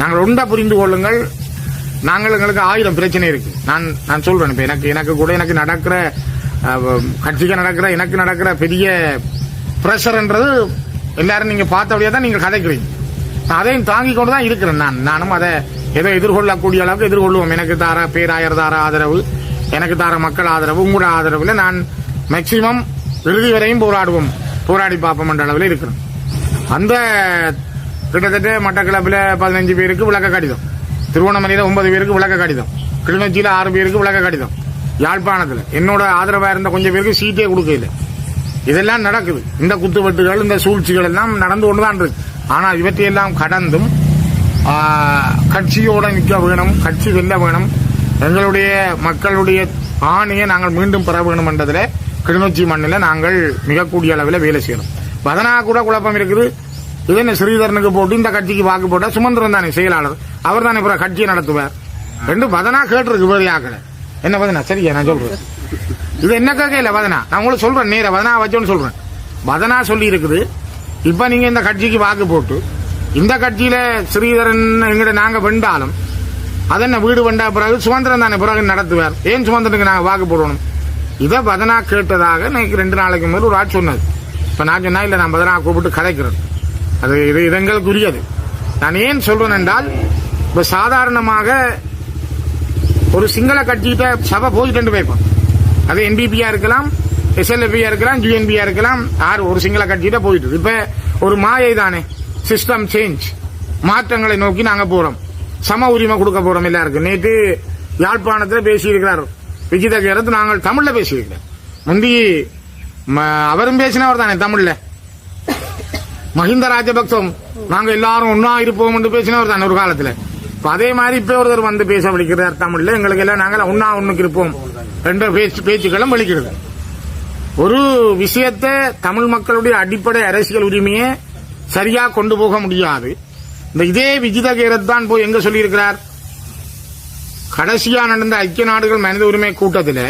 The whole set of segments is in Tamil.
நாங்கள் உண்டா புரிந்து கொள்ளுங்கள். நாங்கள் எங்களுக்கு ஆயிரம் பிரச்சனை இருக்கு. நான் நான் சொல்றேன் இப்ப எனக்கு எனக்கு கூட எனக்கு நடக்கிற கட்சிக்கு நடக்கிற எனக்கு நடக்கிற பெரிய பிரஷர்ன்றது எல்லாரும் நீங்க பார்த்தபடியே தான் நீங்க கதைக்கிறீங்க. நான் அதையும் தாங்கி கொண்டு தான் இருக்கிறேன் நான். நானும் அதை ஏதோ எதிர்கொள்ளக்கூடிய அளவுக்கு எதிர்கொள்வோம். எனக்கு தார பேராயர் தார ஆதரவு எனக்கு தார மக்கள் ஆதரவு உங்களோட ஆதரவுல நான் மேக்சிமம் இறுதி வரையும் போராடுவோம். போராடி பார்ப்போம் என்ற அளவில் இருக்கிறேன். அந்த கிட்டத்தட்ட மட்டக்களப்பில் பதினஞ்சு பேருக்கு விளக்க கடிதம். திருவண்ணாமலையில் ஒன்பது பேருக்கு விளக்க கடிதம். கிளிநொச்சியில் ஆறு பேருக்கு விளக்க கடிதம். யாழ்ப்பாணத்தில். என்னோட ஆதரவாக இருந்த கொஞ்சம் பேருக்கு சீட்டே கொடுக்கல. இதெல்லாம் நடக்குது. இந்த குத்துவெட்டுகள் இந்த சூழ்ச்சிகள் எல்லாம் நடந்து கொண்டு தான் இருக்கு. ஆனால் இவற்றையெல்லாம் கடந்தும் கட்சியோட நிற்க வேணும் கட்சி வெல்ல வேணும். எங்களுடைய மக்களுடைய ஆணையை நாங்கள் மீண்டும் பெற வேணும் என்றதில் கிளிநொச்சி மண்ணில் நாங்கள் மிகக்கூடிய அளவில் வேலை செய்யணும் பதனா கூட குழப்பம் இருக்குது. இது என்ன ஸ்ரீதரனுக்கு போட்டு இந்த கட்சிக்கு வாக்கு போட்டா சுமந்திரன் தானே செயலாளர். அவர் தானே அப்புறம் கட்சியை நடத்துவார். ரெண்டு பதனா கேட்டிருக்கு வேறு ஆக்கல என்ன பதனா சரியா நான் சொல்றேன். இது என்ன கேட்கல வதனா? நான் உங்களுக்கு சொல்றேன் நேர பதனா வச்சோன்னு சொல்றேன். பதனா சொல்லி இருக்குது இப்ப நீங்க இந்த கட்சிக்கு வாக்கு போட்டு இந்த கட்சியில ஸ்ரீதரன் எங்கிட்ட நாங்க வெண்டாலும் அதென்ன வீடு வெண்டா பிறகு சுதந்திரம் தானே பிறகு நடத்துவார். ஏன் சுதந்திரனுக்கு நாங்க வாக்கு போடணும்? இதை பதனா கேட்டதாக எனக்கு ரெண்டு நாளைக்கு மேல ஒரு ஆள் சொன்னது இப்ப நான் சொன்னா இல்ல நான் பதனா கூப்பிட்டு கதைக்கிறேன். அது இது இது உரியது நான் ஏன் சொல்றேன் என்றால் இப்போ சாதாரணமாக ஒரு சிங்கள கட்சிகிட்ட சபை போயிட்டு போயிருப்போம் அது என்பிபியா இருக்கலாம் எஸ்எல்எஃபியா இருக்கலாம் ஜிஎன்பியா இருக்கலாம் யார் ஒரு சிங்கள கட்சிகிட்ட போயிட்டு. இருக்கு. இப்ப ஒரு மாயை தானே சிஸ்டம் சேஞ்ச் மாற்றங்களை நோக்கி நாங்க போறோம். சம உரிமை கொடுக்க போறோம் எல்லாருக்கும். நேற்று யாழ்ப்பாணத்தில் பேசியிருக்கிறார் விஜித கேரத் நாங்கள் தமிழ்ல பேசியிருக்கிறோம். முந்தி அவரும் பேசினவர் தானே தமிழ்ல. மஹிந்த ராஜபக்சம் நாங்க எல்லாரும் ஒன்னா இருப்போம் என்று பேசினவர் தான் ஒரு காலத்துல. இப்ப அதே மாதிரி இப்ப ஒருத்தர் வந்து பேச வலிக்கிறார் தமிழ்ல எங்களுக்கு எல்லாம் நாங்கள் ஒன்னா ஒண்ணுக்கு இருப்போம். என்ற பேச்சு பேச்சுக்களும் வலிக்கிறது ஒரு விஷயத்தை தமிழ் மக்களுடைய அடிப்படை அரசியல் உரிமையை சரியா கொண்டு போக முடியாது. இந்த இதே விஜித கேரத் தான் போய் எங்க சொல்லியிருக்கிறார்? கடைசியா நடந்த ஐக்கிய நாடுகள் மனித உரிமை கூட்டத்தில்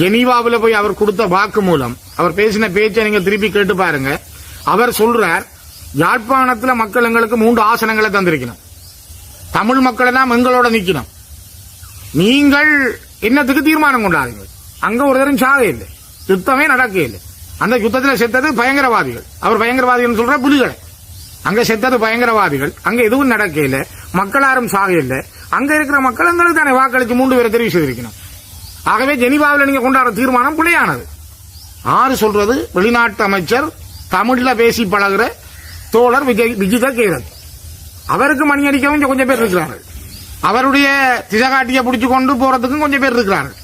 ஜெனீவாவில் போய் அவர் கொடுத்த வாக்கு மூலம். அவர் பேசின பேச்சை நீங்க திருப்பி கேட்டு பாருங்க. அவர் சொல்றார் யாழ்ப்பாணத்தில் மக்கள் எங்களுக்கு மூன்று ஆசனங்களை தந்திருக்கணும். தமிழ் மக்களை தான் எங்களோட நிற்கணும் நீங்கள் என்னத்துக்கு தீர்மானம் கொண்டாதீங்க அங்க ஒரு தரம் சாக இல்லை. யுத்தமே நடக்க இல்லை. அந்த யுத்தத்தில் செத்தது பயங்கரவாதிகள். அவர் பயங்கரவாதிகள் சொல்ற புலிகளை. அங்க செத்தது பயங்கரவாதிகள். அங்க எதுவும் நடக்க இல்லை. மக்கள் யாரும் சாக இல்லை. அங்க இருக்கிற மக்கள் எங்களுக்கு தானே வாக்களித்து மூன்று பேரை தெரிவு செய்திருக்கணும். ஆகவே ஜெனிவாவில் நீங்க கொண்டாடுற தீர்மானம் பிள்ளையானது ஆறு சொல்றது வெளிநாட்டு அமைச்சர் தமிழில் பேசி பழகுற தோழர் விஜய் விஜித கீரன். அவருக்கு மணி அடிக்கவும் கொஞ்சம் பேர் இருக்கிறார்கள். அவருடைய திசகாட்டியை பிடிச்சு கொண்டு போறதுக்கும் கொஞ்சம் பேர் இருக்கிறார்கள்.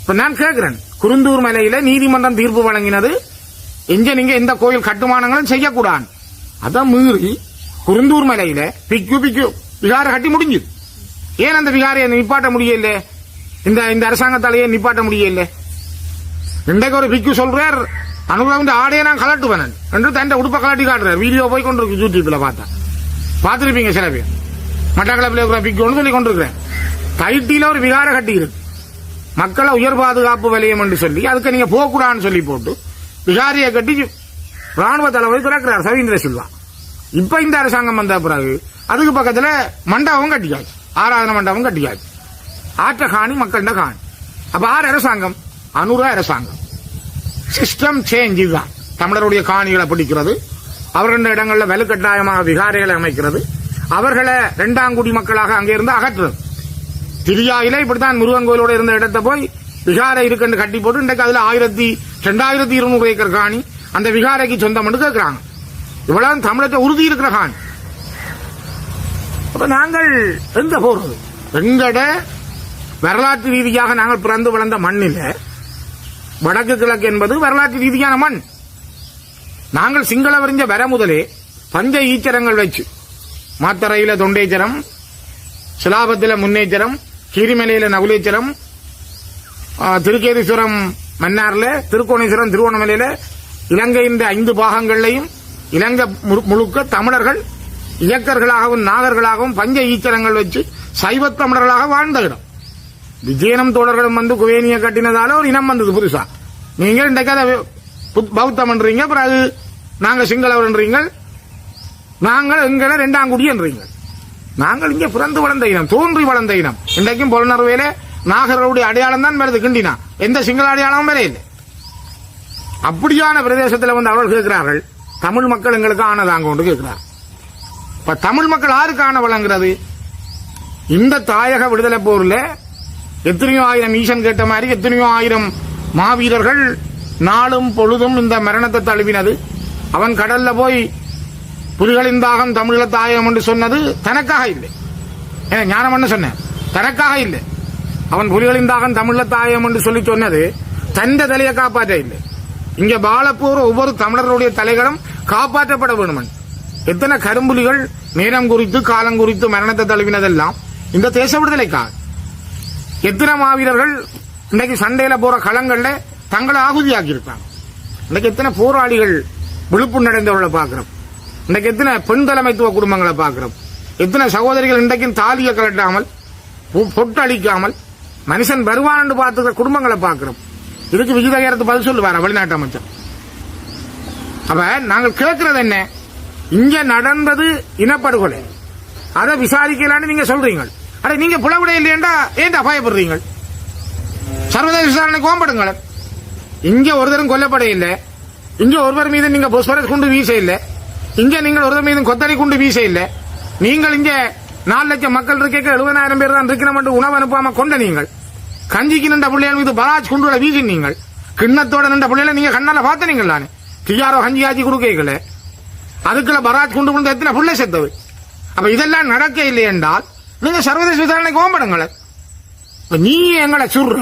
இப்போ நான் கேட்கிறேன் குருந்தூர் மலையில நீதிமன்றம் தீர்ப்பு வழங்கினது. எங்க நீங்க எந்த கோயில் கட்டுமானங்களும் செய்யக்கூடாது. அதான் மீறி குருந்தூர் மலையில பிக்கு பிக்கு விகார கட்டி முடிஞ்சுது. ஏன் அந்த விகாரையை நிப்பாட்ட முடியல? இந்த இந்த அரசாங்கத்தாலேயே நிப்பாட்ட முடியல? இன்றைக்கு ஒரு பிக்கு சொல்றார் அனுபவம் ஆடையை நான் கலட்டுவேன் என்று தன் உடுப்ப கலட்டி காட்டுறார். வீடியோ போய் கொண்டிருக்கு யூடியூப்ல பார்த்தா. பார்த்துருப்பீங்க சில பேர். மட்டக்களப்பில் இருக்கிற பிக் ஒன்று சொல்லி கொண்டிருக்கிறேன். தைட்டியில் ஒரு விகார கட்டி இருக்கு. மக்களை உயர் பாதுகாப்பு வலயம் என்று சொல்லி அதுக்கு நீங்க போகக்கூடாதுன்னு சொல்லி போட்டு விகாரியை கட்டி ராணுவ தளபதி திறக்கிறார் சவீந்திர சில்வா. இப்ப இந்த அரசாங்கம் வந்த பிறகு அதுக்கு பக்கத்துல மண்டபம் கட்டியாச்சு. ஆராதனை மண்டபம் கட்டியாச்சு. ஆற்ற காணி மக்கள்கிட்ட காணி. அப்ப ஆறு அரசாங்கம்? அனுர அரசாங்கம். சிஸ்டம் சேஞ்ச் இதுதான். தமிழருடைய காணிகளை பிடிக்கிறது. அவர்கள் இடங்களில் வலுக்கட்டாயமாக விகாரைகளை அமைக்கிறது. அவர்களை ரெண்டாங்குடி மக்களாக அங்கே இருந்து அகற்றுறது. திரியாயில இப்படித்தான் முருகன் கோயிலோட இருந்த இடத்தை போய் விகாரை இருக்குன்னு கட்டி போட்டு இன்றைக்கு அதுல ஆயிரத்தி ரெண்டாயிரத்தி இருநூறு ஏக்கர் காணி அந்த விகாரைக்கு சொந்தம் கேட்கிறாங்க இவ்வளவு தமிழத்தை உறுதி இருக்கிற காணி. அப்ப நாங்கள் எங்க போறது? எங்கட வரலாற்று ரீதியாக நாங்கள் பிறந்து வளர்ந்த மண்ணில் வடக்கு கிழக்கு என்பது வரலாற்று ரீதியான மண். நாங்கள் சிங்கள வரிஞ்ச வர முதலே பஞ்ச ஈச்சரங்கள் வச்சு மாத்தரையில தொண்டேச்சரம் சிலாபத்தில முன்னேச்சரம் கீரிமலையில நகுலேச்சரம் திருக்கேதீஸ்வரம் மன்னார்ல திருக்கோணேஸ்வரம் திருவண்ணாமலையில இலங்கையின் ஐந்து பாகங்களையும் இலங்கை முழு- முழுக்க தமிழர்கள் இயக்கர்களாகவும் நாகர்களாகவும் பஞ்ச ஈச்சரங்கள் வச்சு சைவத் தமிழர்களாக வாழ்ந்த இடம். விஜயனம் தோழர்களும் வந்து குவேனியை கட்டினதால ஒரு இனம் வந்தது புதுசா. நீங்கள் இன்றைக்கு அதை புத்- பௌத்தம்ன்றீங்க பிறகு நாங்க சிங்களவர்ன்றீங்க நாங்கள் எங்களை ரெண்டாம் குடின்றீங்க நாங்கள் இங்கே பிறந்து வளர்ந்த இனம் தோன்றி வளர்ந்த இனம். இன்றைக்கும் பொலனறுவையில நாகர்களுடைய அடையாளம் தான் வருது கிண்டினா. எந்த சிங்கள அடையாளமும் வேற இல்லை அப்படியான பிரதேசத்தில் வந்து அவர்கள் கேட்கிறார்கள் தமிழ் மக்கள் எங்களுக்கு ஆனதாங்க கொண்டு கேட்கிறார். இப்ப தமிழ் மக்கள் யாருக்கு ஆன வழங்குறது? இந்த தாயக விடுதலை போரில் எத்தனையோ ஆயிரம் ஈசன் கேட்ட மாதிரி எத்தனையோ ஆயிரம் மாவீரர்கள் நாளும் பொழுதும் இந்த மரணத்தை தழுவினது. அவன் கடல்ல போய் புலிகளின் தாகம் தமிழ தாயகம் என்று சொன்னது தனக்காக இல்லை. ஏன் ஞானம் என்ன சொன்னேன்? தனக்காக இல்லை. அவன் புலிகளின் தாகம் தமிழ தாயம் என்று சொல்லி சொன்னது தந்த தலையை காப்பாற்ற இல்லை. இங்க பாலப்பூர் ஒவ்வொரு தமிழர்களுடைய தலைகளும் காப்பாற்றப்பட வேண்டும் எத்தனை கரும்புலிகள் நேரம் குறித்து காலம் குறித்து மரணத்தை தழுவினதெல்லாம் இந்த தேச விடுதலைக்காக. எத்தனை மாவீரர்கள் இன்னைக்கு சண்டையில போற களங்கள்ல தங்களை ஆகுதியாக்கியிருக்காங்க. இன்னைக்கு எத்தனை போராளிகள் விழுப்புண் அடைந்தவர்களை பார்க்கிறோம். இன்னைக்கு எத்தனை பெண் தலைமைத்துவ குடும்பங்களை பார்க்கிறோம். எத்தனை சகோதரிகள் இன்றைக்கும் தாலியை கலட்டாமல் பொட்டழிக்காமல் மனுஷன் வருவான்னு பார்த்துக்கிற குடும்பங்களை பார்க்கிறோம். இதுக்கு விகிதகரத்து பதில் சொல்லுவார் வெளிநாட்டு அமைச்சர். அப்ப நாங்கள் கேட்கறது என்ன? இங்க நடந்தது இனப்படுகொலை. அதை விசாரிக்கலான்னு நீங்க சொல்றீங்க. அட நீங்க புலவிட இல்லையண்டா. ஏன் அபாயப்படுறீங்க சர்வதேச விசாரணைக்கு ஓம்படுங்களேன் இங்க ஒருத்தரும் கொல்லப்பட இல்ல. இங்க ஒருவர் மீது நீங்க பொஸ்பரஸ் குண்டு வீச இல்ல. இங்க நீங்கள் ஒருவர் மீது கொத்தடி குண்டு வீச இல்ல. நீங்கள் இங்க நாலு லட்சம் மக்கள் இருக்க எழுபதாயிரம் பேர் தான் இருக்கணும் உணவு அனுப்பாம கொண்ட நீங்கள். கஞ்சிக்கு நின்ற பிள்ளைகள் மீது பராஜ் குண்டுகளை வீசி நீங்கள். கிண்ணத்தோட நின்ற பிள்ளைகளை நீங்க கண்ணால பார்த்தனீங்களா டிஆர்ஓ கஞ்சி ஆச்சி கொடுக்கல அதுக்குள்ள பராஜ் குண்டு குண்டு எத்தனை புள்ளை செத்தது? அப்ப இதெல்லாம் நடக்க இல்லை என்றால் நீங்க சர்வதேச விசாரணைக்கு ஓம்படுங்களேன் நீ எங்களை சுடுற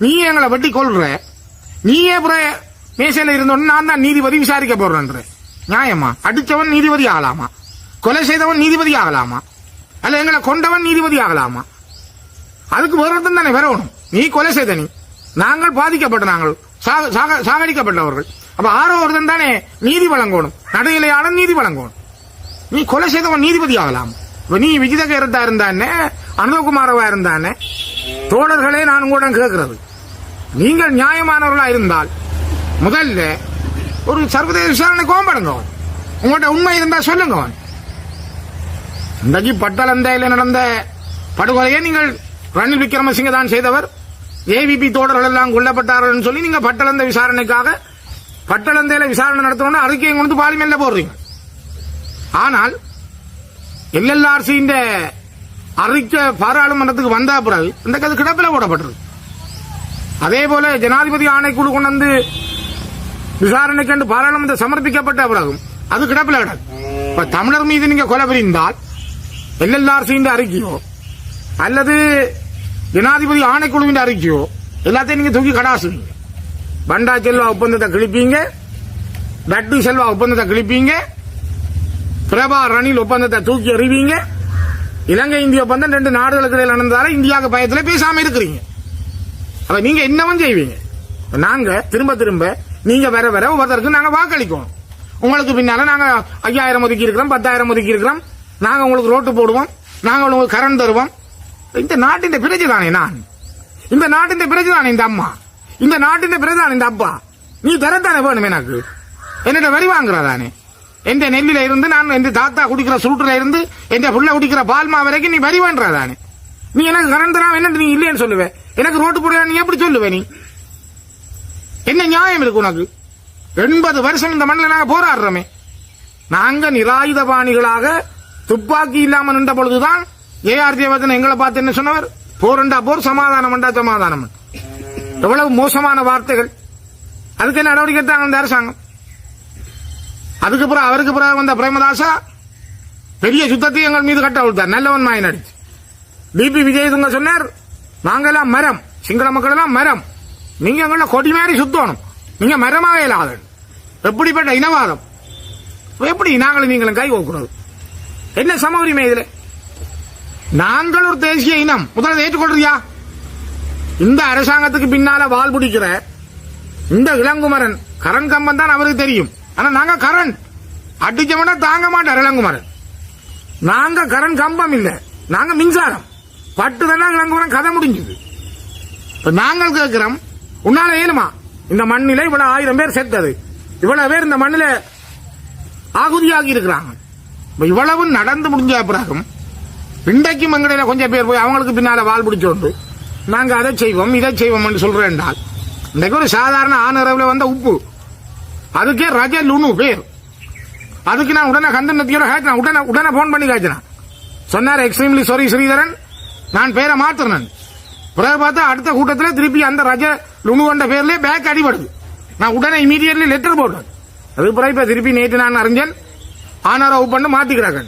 நீ எங்களை வெட்டி கொள்ற நீயே அப்புறம் மேசையில் இருந்தோன்னு நான் தான் நீதிபதி விசாரிக்க போறேன்ற நியாயமா அடிச்சவன் நீதிபதி ஆகலாமா கொலை செய்தவன் நீதிபதி ஆகலாமா அல்ல எங்களை கொண்டவன் நீதிபதி ஆகலாமா அதுக்கு வேற தானே வரணும் நீ கொலை செய்த நீ நாங்கள் பாதிக்கப்பட்ட நாங்கள் சாக- சாக- சாகடிக்கப்பட்டவர்கள் அப்ப ஆரோ ஒருத்தன் தானே நீதி வழங்கணும் நடுநிலையாளன் நீதி வழங்கணும் நீ கொலை செய்தவன் நீதிபதி ஆகலாமா இப்ப நீ விஜிதகரத்தா இருந்தானே அனந்தகுமாரவா இருந்தானே? தோழர்களே நான் கூட கேட்கிறது. நீங்கள் நியாயமானவர்களா இருந்தால் முதல்ல ஒரு சர்வதேச விசாரணை கோம்படுங்க உங்கள்கிட்ட உண்மை இருந்தா சொல்லுங்க இன்றைக்கு பட்டலந்தையில் நடந்த படுகொலையை நீங்கள் ரணில் விக்ரமசிங்க தான் செய்தவர். ஏவிபி தோழர்கள் எல்லாம் கொல்லப்பட்டார்கள் சொல்லி நீங்க பட்டலந்த விசாரணைக்காக பட்டலந்தையில விசாரணை நடத்தணும்னு அறிக்கையை கொண்டு பாலிமேல போடுறீங்க. ஆனால் எல்எல்ஆர்சியின் அறிக்கை பாராளுமன்றத்துக்கு வந்த பிறகு இந்த அது கிடப்பில் போடப்பட்டது. அதே போல ஜனாதிபதி ஆணைக்குழு கொண்டு வந்து விசாரணைக்கு என்று பாராளுமன்றம் சமர்ப்பிக்கப்பட்ட பிறகும் அது கிடப்பில் கிடக்கு. இப்ப தமிழர் மீது நீங்க கொலை புரிந்தால் எல்எல்ஆர்சியின் அறிக்கையோ அல்லது ஜனாதிபதி ஆணைக்குழுவின் அறிக்கையோ எல்லாத்தையும் நீங்க தூக்கி கடாசுவீங்க. பண்டா செல்வா ஒப்பந்தத்தை கிழிப்பீங்க. பட்டு செல்வா ஒப்பந்தத்தை கிழிப்பீங்க. பிரபா ரணில் ஒப்பந்தத்தை தூக்கி எறிவீங்க? இலங்கை இந்திய ஒப்பந்தம் ரெண்டு நாடுகளுக்கு இடையில் நடந்ததால இந்தியாவுக்கு பயத்தில் பேசாம இருக்கிறீங்க. அப்ப நீங்க என்னவும் செய்வீங்க? நாங்க திரும்ப திரும்ப நீங்க வர வர ஒவ்வொருத்தருக்கு நாங்க வாக்களிக்கணும். உங்களுக்கு பின்னால நாங்க ஐயாயிரம் ஒதுக்கி இருக்கிறோம் பத்தாயிரம் ஒதுக்கி இருக்கிறோம். நாங்க உங்களுக்கு ரோட்டு போடுவோம் நாங்க உங்களுக்கு கரண்ட் தருவோம். இந்த நாட்டின் பிரஜை தானே நான். இந்த நாட்டின் பிரஜை தானே இந்த அம்மா. இந்த நாட்டின் பிரஜை தானே இந்த அப்பா. நீ தரத்தானே வேணும் எனக்கு. என்னிட்ட வரி வாங்குறதானே. எந்த நெல்லில இருந்து நான் எந்த தாத்தா குடிக்கிற சுருட்டுல இருந்து எந்த புள்ள குடிக்கிற பால்மா வரைக்கும் நீ வரி வேண்டதானே நீ? எனக்கு கரண்ட் தராம என்ன நீ இல்லைன்னு சொல்லுவேன் எனக்கு ரோட்டு போடுற நீ எப்படி சொல்லுவ நீ? என்ன நியாயம் இருக்கு உனக்கு? எண்பது வருஷம் இந்த மண்ணில் நாங்கள் போராடுறோமே. நாங்க நிராயுதபாணிகளாக துப்பாக்கி இல்லாம நின்ற பொழுதுதான் ஏஆர் தேவதன் எங்களை பார்த்து என்ன சொன்னவர்? போரண்டா போர் சமாதானம் சமாதானம். எவ்வளவு மோசமான வார்த்தைகள். அதுக்கு என்ன நடவடிக்கை எடுத்தாங்க இந்த அரசாங்கம்? அதுக்கு பிறகு அவருக்கு பிறகு வந்த பிரேமதாசா பெரிய சுத்தத்தை எங்கள் மீது கட்ட விட்டார் நல்லவன் மாயின் அடிச்சு டிபி விஜயதுங்க சொன்னார் நாங்கெல்லாம் மரம். சிங்கள மக்கள் எல்லாம் மரம். நீங்க எங்களை கொடி மாதிரி சுத்தணும். நீங்க மரமாவே இல்லாத எப்படிப்பட்ட இனவாதம்? எப்படி நாங்களும் நீங்களும் கை கோக்குறது என்ன சம உரிமை இதுல? நாங்கள் ஒரு தேசிய இனம். முதல்ல ஏற்றுக்கொள்றியா? இந்த அரசாங்கத்துக்கு பின்னால வால் பிடிக்கிற இந்த இளங்குமரன் கரண் கம்பன் தான் அவருக்கு தெரியும். ஆனா நாங்க கரண். அடிச்சவன தாங்க மாட்டார் இளங்குமரன் நாங்க கரண் கம்பம் இல்ல. நாங்க மின்சாரம். பட்டு தானே இளங்குமரன் கதை முடிஞ்சது. இப்ப நாங்கள் கேட்கிறோம் உன்னால ஏனுமா இந்த மண்ணில இவ்வளவு ஆயிரம் பேர் செத்தது. இவ்வளவு பேர் இந்த மண்ணில ஆகுதியாகி இருக்கிறாங்க. இவ்வளவு நடந்து முடிஞ்ச பிறகும் இன்றைக்கும் எங்கடையில கொஞ்சம் பேர் போய் அவங்களுக்கு பின்னால வால் பிடிச்சோண்டு நாங்க அதை செய்வோம் இதை செய்வோம் சொல்றேன் என்றால் இன்றைக்கு ஒரு சாதாரண ஆனரவுல வந்த உப்பு. அதுக்கே ரஜ லுனு பேர். அதுக்கு நான் உடனே கந்தன் நத்தியோட காய்ச்சினேன் உடனே உடனே போன் பண்ணி காய்ச்சினேன் சொன்னார் எக்ஸ்ட்ரீம்லி சாரி ஸ்ரீதரன். நான் பேரை மாத்துறேன் பிறகு பார்த்தா அடுத்த கூட்டத்தில் திருப்பி அந்த ரஜ லுனு கொண்ட பேர்லயே பேக் அடிபடுது. நான் உடனே இமீடியட்லி லெட்டர் போட்டேன். அது பிறகு இப்ப திருப்பி நேற்று நான் அறிஞன் ஆனாரவு பண்ணு மாத்திக்கிறாங்க